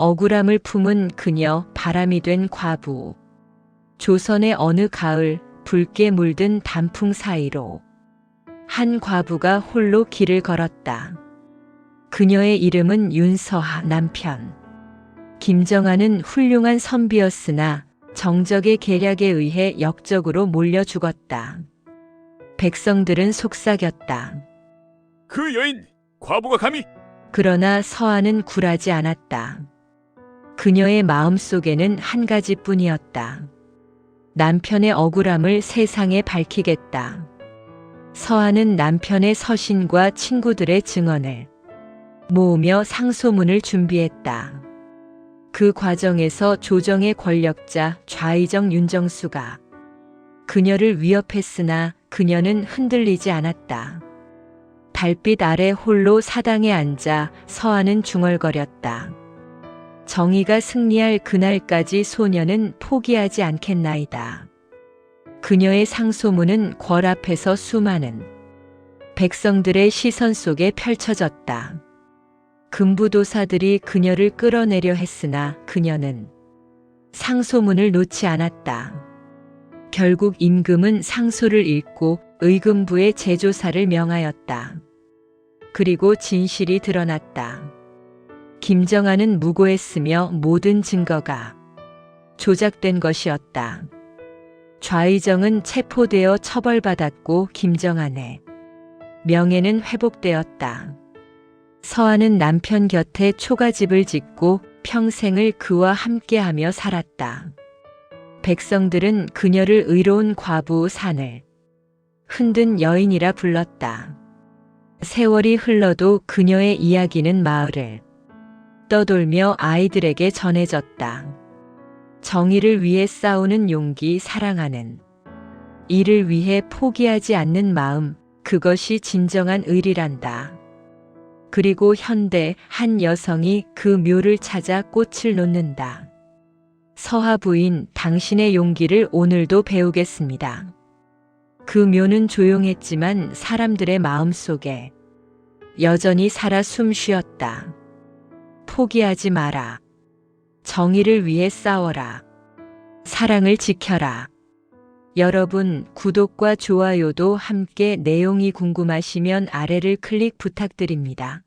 억울함을 품은 그녀, 바람이 된 과부. 조선의 어느 가을, 붉게 물든 단풍 사이로 한 과부가 홀로 길을 걸었다. 그녀의 이름은 윤서하 남편. 김정아는 훌륭한 선비였으나 정적의 계략에 의해 역적으로 몰려 죽었다. 백성들은 속삭였다. 그 여인 과부가 감히 그러나 서한은 굴하지 않았다. 그녀의 마음 속에는 한 가지뿐이었다. 남편의 억울함을 세상에 밝히겠다. 서한은 남편의 서신과 친구들의 증언을 모으며 상소문을 준비했다. 그 과정에서 조정의 권력자 좌의정 윤정수가 그녀를 위협했으나 그녀는 흔들리지 않았다. 달빛 아래 홀로 사당에 앉아 서하는 중얼거렸다. 정의가 승리할 그날까지 소녀는 포기하지 않겠나이다. 그녀의 상소문은 궐 앞에서 수많은 백성들의 시선 속에 펼쳐졌다. 금부도사들이 그녀를 끌어내려 했으나 그녀는 상소문을 놓지 않았다. 결국 임금은 상소를 읽고 의금부에 제조사를 명하였다. 그리고 진실이 드러났다. 김정아는 무고했으며 모든 증거가 조작된 것이었다. 좌의정은 체포되어 처벌받았고 김정아의 명예는 회복되었다. 서한은 남편 곁에 초가집을 짓고 평생을 그와 함께하며 살았다. 백성들은 그녀를 의로운 과부 산을 흔든 여인이라 불렀다. 세월이 흘러도 그녀의 이야기는 마을을 떠돌며 아이들에게 전해졌다. 정의를 위해 싸우는 용기, 사랑하는 이를 위해 포기하지 않는 마음, 그것이 진정한 의리란다. 그리고 현대 한 여성이 그 묘를 찾아 꽃을 놓는다. 서하 부인, 당신의 용기를 오늘도 배우겠습니다. 그 묘는 조용했지만 사람들의 마음 속에 여전히 살아 숨 쉬었다. 포기하지 마라. 정의를 위해 싸워라. 사랑을 지켜라. 여러분, 구독과 좋아요도 함께 내용이 궁금하시면 아래를 클릭 부탁드립니다.